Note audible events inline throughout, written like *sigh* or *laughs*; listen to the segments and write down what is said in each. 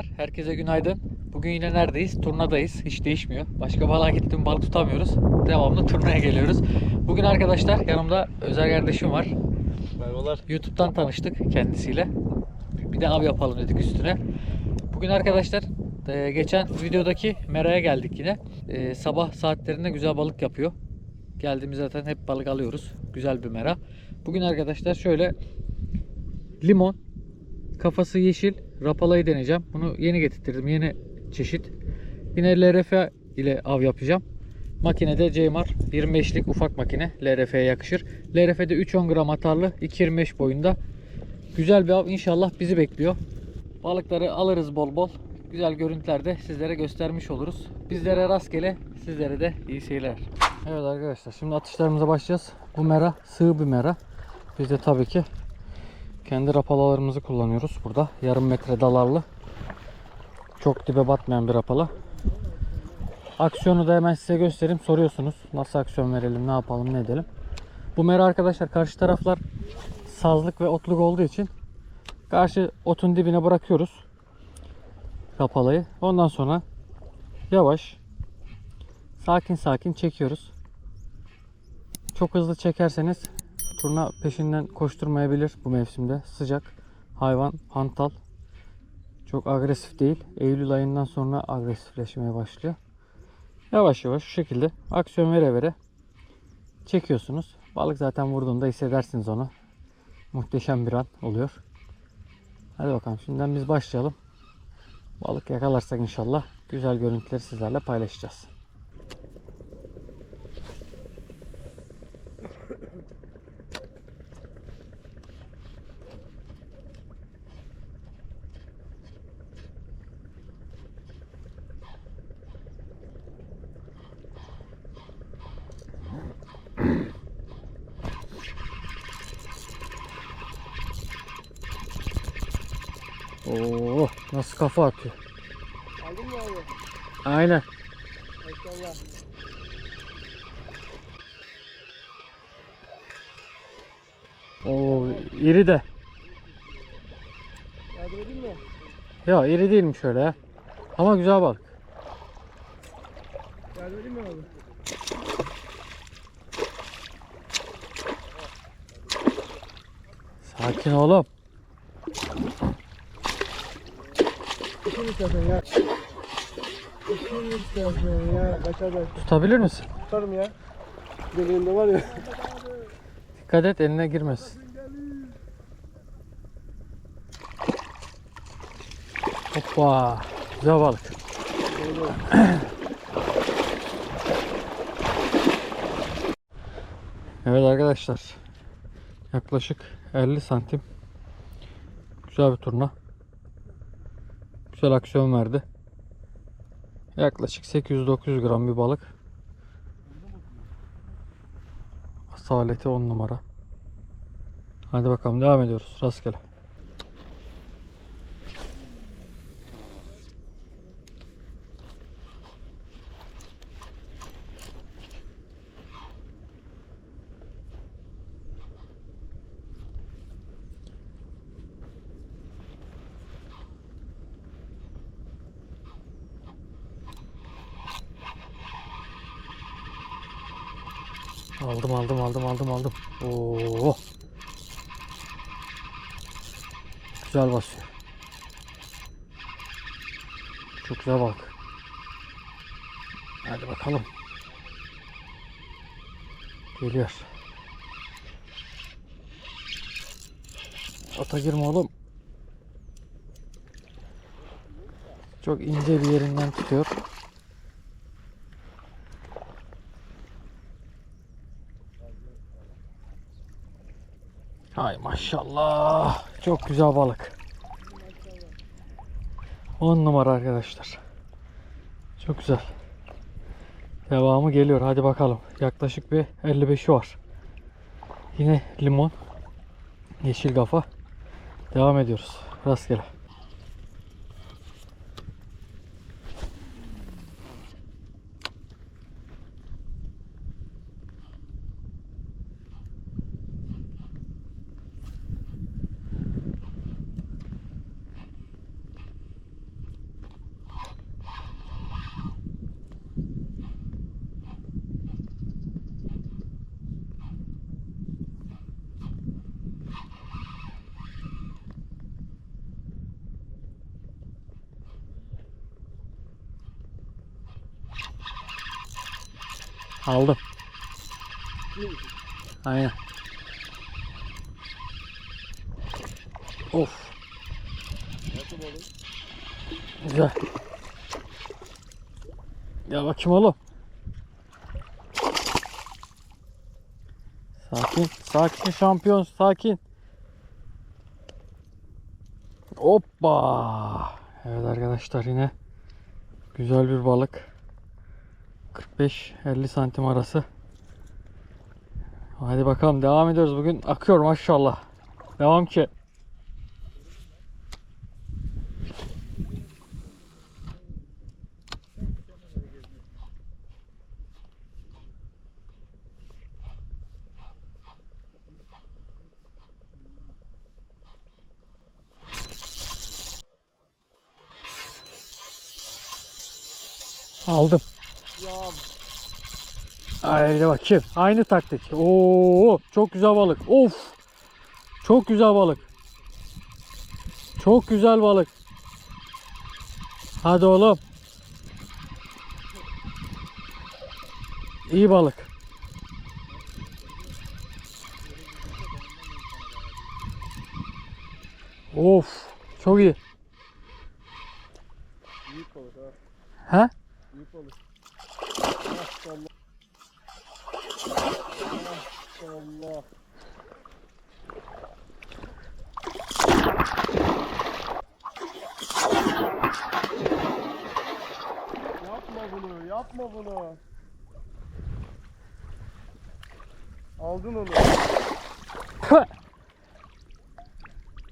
Herkese günaydın. Bugün yine neredeyiz? Turnadayız. Hiç değişmiyor. Başka balığa gittim balık tutamıyoruz. Devamlı turnaya geliyoruz. Bugün arkadaşlar yanımda özel kardeşim var. Merhabalar. YouTube'dan tanıştık kendisiyle. Bir de av yapalım dedik üstüne. Bugün arkadaşlar e, geçen videodaki Mera'ya geldik yine. E, Sabah saatlerinde güzel balık yapıyor. Geldiğimiz zaten hep balık alıyoruz. Güzel bir Mera. Bugün arkadaşlar şöyle limon, kafası yeşil rapalayı deneyeceğim. Bunu yeni getirttirdim. Yeni çeşit. Yine LRF ile av yapacağım. Makinede CMR 25'lik ufak makine. LRF'ye yakışır. LRF'de 3-10 gram atarlı 2.25 boyunda. Güzel bir av inşallah bizi bekliyor. Balıkları alırız bol bol. Güzel görüntüler de sizlere göstermiş oluruz. Bizlere rastgele, sizlere de iyi seyirler. Evet arkadaşlar şimdi atışlarımıza başlayacağız. Bu mera sığ bir mera. Biz de tabii ki kendi rapalalarımızı kullanıyoruz burada. Yarım metre dalarlı. Çok dibe batmayan bir rapala. Aksiyonu da hemen size göstereyim. Soruyorsunuz nasıl aksiyon verelim, ne yapalım, ne edelim. Bu mera arkadaşlar karşı taraflar sazlık ve otluk olduğu için karşı otun dibine bırakıyoruz rapalayı. Ondan sonra yavaş sakin sakin çekiyoruz. Çok hızlı çekerseniz turna peşinden koşturmayabilir bu mevsimde. Sıcak hayvan hantal. Çok agresif değil. Eylül ayından sonra agresifleşmeye başlıyor. Yavaş yavaş şu şekilde aksiyon vere vere çekiyorsunuz. Balık zaten vurduğunda hissedersiniz onu. Muhteşem bir an oluyor. Hadi bakalım şimdiden biz başlayalım. Balık yakalarsak inşallah güzel görüntüleri sizlerle paylaşacağız. Oo, nasıl kafa atıyor. Aldın mı abi? Aynen. Maşallah. Oo, iri de. Yardım edeyim mi? Ya iri değilmiş öyle ya. Ama güzel balık. Yardım edeyim mi abi? Sakin oğlum. İşin istersen ya. İşin istersen ya. Kaçar belki. Tutabilir misin? Tutarım ya. Göbeğimde var ya. Dikkat et eline girmesin. Hoppa. Güzel balık. *clears throat* Evet arkadaşlar. Yaklaşık 50 santim. Güzel bir turna. Güzel aksiyon verdi. Yaklaşık 800-900 gram bir balık. Asaleti 10 numara. Hadi bakalım devam ediyoruz. Rastgele. Aldım aldım aldım aldım aldım. Oo. Güzel basıyor. Çok güzel balık. Hadi bakalım. Geliyor. Ata girme oğlum. Çok ince bir yerinden tutuyor. Maşallah. Çok güzel balık. 10 numara arkadaşlar. Çok güzel. Devamı geliyor. Hadi bakalım. Yaklaşık bir 55'i var. Yine limon. Yeşil kafa. Devam ediyoruz. Rastgele. Aldım. Aynen. Of. Güzel. Gel bakayım oğlum. Sakin, sakin şampiyon, sakin. Hoppa. Evet arkadaşlar yine güzel bir balık. 45-50 santim arası. Hadi bakalım devam ediyoruz. Bugün akıyor maşallah. Devam ki. Aldım. Haydi bakayım. Aynı taktik. Oo, çok güzel balık. Of. Çok güzel balık. Çok güzel balık. Hadi oğlum. İyi balık. Of. Çok iyi. büyük balık ha. Ha? Büyük balık. Maşallah. Maşallah. Yapma bunu, yapma bunu. Aldın onu.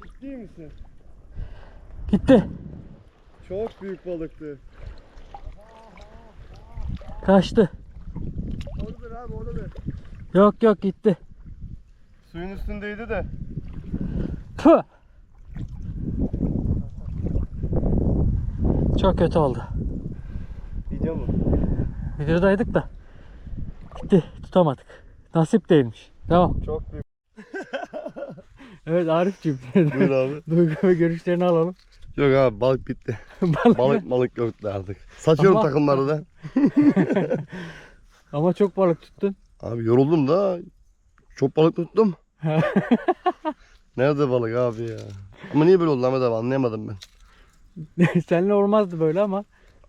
Ciddi misin? Gitti. Çok büyük balıktı. Kaçtı. Oradadır abi oradadır. Yok yok gitti. Suyun üstündeydi de. Tüh. Çok kötü oldu. Video mu? Videodaydık da. Gitti. Tutamadık. Nasip değilmiş. Tamam. Çok büyük. *laughs* Evet Arif'ciğim. Buyur abi. *laughs* Duygu ve görüşlerini alalım. Yok abi balık bitti. *laughs* Balık- Balık balık yoktu artık. Saçıyorum Ama- takımları da. Ama çok balık tuttun. Abi yoruldum da. Çok balık tuttum. *laughs* Nerede balık abi ya? Ama niye böyle oldu Ahmet abi anlayamadım ben. *laughs* Seninle olmazdı böyle ama.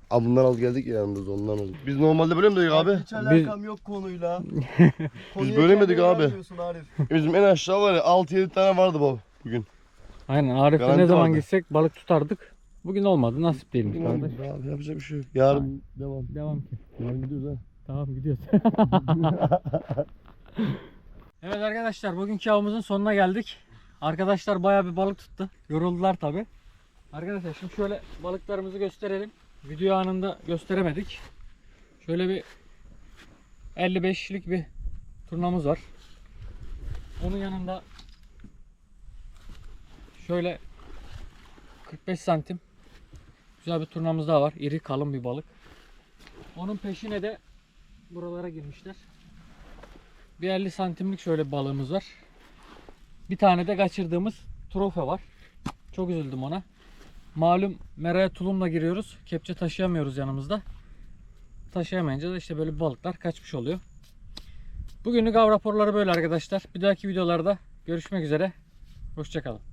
Abi bundan al geldik ya yanımızda ondan oldu. Biz normalde böyle mi dedik abi? Hiç alakam yok konuyla. *laughs* Konuya böyle miydik kendine abi? Arif. Bizim en aşağı var ya 6-7 tane vardı bu bugün. Aynen Arif'le Garanti ne zaman vardı. gitsek balık tutardık. Bugün olmadı. Nasip değilmiş kardeş. Abi yapacak bir şey yok. Yarın devam. Devam ki. Yarın gidiyoruz ha. Tamam gidiyoruz. Evet arkadaşlar bugünkü avımızın sonuna geldik. Arkadaşlar bayağı bir balık tuttu. Yoruldular tabi. Arkadaşlar şimdi şöyle balıklarımızı gösterelim. Video anında gösteremedik. Şöyle bir 55'lik bir turnamız var. Onun yanında şöyle 45 santim güzel bir turnamız daha var. İri kalın bir balık. Onun peşine de buralara girmişler. Bir 50 santimlik şöyle balığımız var. Bir tane de kaçırdığımız trofe var. Çok üzüldüm ona. Malum meraya tulumla giriyoruz. Kepçe taşıyamıyoruz yanımızda. Taşıyamayınca da işte böyle balıklar kaçmış oluyor. Bugünlük av raporları böyle arkadaşlar. Bir dahaki videolarda görüşmek üzere. Hoşçakalın.